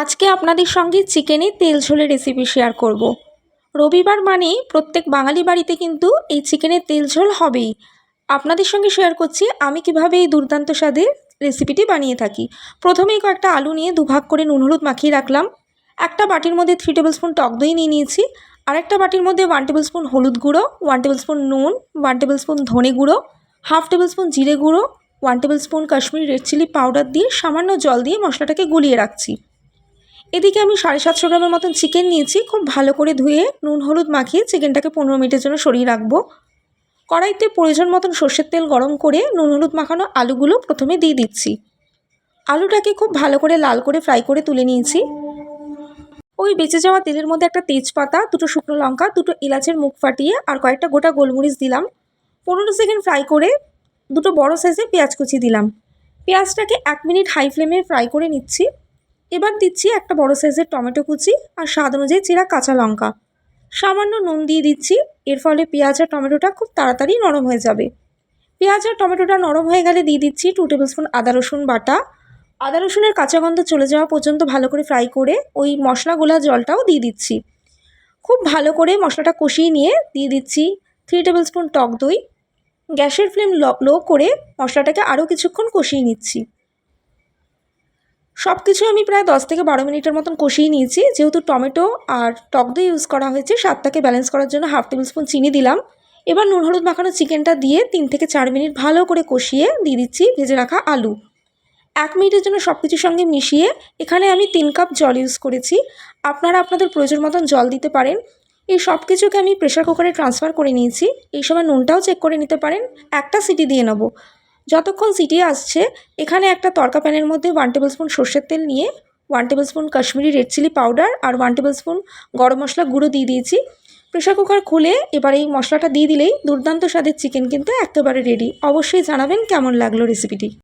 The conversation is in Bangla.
আজকে আপনাদের সঙ্গে চিকেনের তেল ঝোলের রেসিপি শেয়ার করব। রবিবার মানেই প্রত্যেক বাঙালি বাড়িতে কিন্তু এই চিকেনের তেল ঝোল হবেই। আপনাদের সঙ্গে শেয়ার করছি আমি কীভাবে এই দুর্দান্ত স্বাদের রেসিপিটি বানিয়ে থাকি। প্রথমেই কয়েকটা আলু নিয়ে দুভাগ করে নুন হলুদ মাখিয়ে রাখলাম। একটা বাটির মধ্যে থ্রি টেবিল স্পুন টক দই নিয়ে নিয়েছি। আরেকটা বাটির মধ্যে ওয়ান টেবিল স্পুন হলুদ গুঁড়ো ওয়ান টেবিল স্পুন নুন ওয়ান টেবিল স্পুন ধনে গুঁড়ো হাফ টেবিল স্পুন জিরে গুঁড়ো one tablespoon Kashmiri red chilli powder দিয়ে সামান্য জল দিয়ে মশলাটাকে গুলিয়ে রাখছি। এদিকে আমি সাড়ে সাতশো গ্রামের মতন চিকেন নিয়েছি। খুব ভালো করে ধুয়ে নুন, হলুদ মাখিয়ে চিকেনটাকে পনেরো মিনিটের জন্য সরিয়ে রাখব। কড়াইতে প্রয়োজন মতন সর্ষের তেল গরম করে নুন, হলুদ মাখানো আলুগুলো প্রথমে দিয়ে দিচ্ছি। আলুটাকে খুব ভালো করে লাল করে ফ্রাই করে তুলে নিয়েছি। ওই বেঁচে যাওয়া তেলের মধ্যে একটা তেজপাতা, দুটো শুকনো লঙ্কা, দুটো এলাচের মুখ ফাটিয়ে আর কয়েকটা গোটা গোলমরিচ দিলাম। পনেরো সেকেন্ড ফ্রাই করে দুটো বড় সাইজের পেঁয়াজ কুচি দিলাম। পেঁয়াজটাকে এক মিনিট হাই ফ্লেমে ফ্রাই করে নিচ্ছি। এবার দিচ্ছি একটা বড় সাইজের টমেটো কুচি আর স্বাদ অনুযায়ী চিরা কাঁচা লঙ্কা। সামান্য নুন দিয়ে দিচ্ছি, এর ফলে পেঁয়াজ আর টমেটোটা খুব তাড়াতাড়ি নরম হয়ে যাবে। পেঁয়াজ আর টমেটোটা নরম হয়ে গেলে দিয়ে দিচ্ছি টু টেবিল স্পুন আদা রসুন বাটা। আদা রসুনের কাঁচা গন্ধ চলে যাওয়া পর্যন্ত ভালো করে ফ্রাই করে ওই মশলা গোলা জলটাও দিয়ে দিচ্ছি। খুব ভালো করে মশলাটা কষিয়ে নিয়ে দিয়ে দিচ্ছি থ্রি টেবিল স্পুন টক দই। গ্যাসের ফ্লেম লো করে মশলাটাকে আরও কিছুক্ষণ কষিয়ে নিচ্ছি। সব কিছু আমি প্রায় দশ থেকে বারো মিনিটের মতন কষিয়ে নিয়েছি। যেহেতু টমেটো আর টক দই ইউজ করা হয়েছে, স্বাদটাকে ব্যালেন্স করার জন্য হাফ টেবিল স্পুন চিনি দিলাম। এবার নুন হলুদ মাখানো চিকেনটা দিয়ে তিন থেকে চার মিনিট ভালো করে কষিয়ে দিয়ে দিচ্ছি ভেজে রাখা আলু। এক মিনিটের জন্য সব কিছুর সঙ্গে মিশিয়ে এখানে আমি তিন কাপ জল ইউজ করেছি। আপনারা আপনাদের প্রয়োজন মতন জল দিতে পারেন। এই সব কিছুকে আমি প্রেশার কুকারে ট্রান্সফার করে নিয়েছি। এই সময় নুনটাও চেক করে নিতে পারেন। একটা সিটি দিয়ে নেব। যতক্ষণ সিটি আসছে, এখানে একটা তরকা প্যানের মধ্যে ওয়ান টেবিল স্পুন সর্ষের তেল নিয়ে one tablespoon Kashmiri red chilli powder আর one table spoon garam masala গুঁড়ো দিয়ে দিয়েছি। প্রেশার কুকার খুলে এবার এই মশলাটা দিয়ে দিলেই দুর্দান্ত স্বাদের চিকেন কিন্তু একেবারে রেডি অবশ্যই জানাবেন কেমন লাগল রেসিপিটি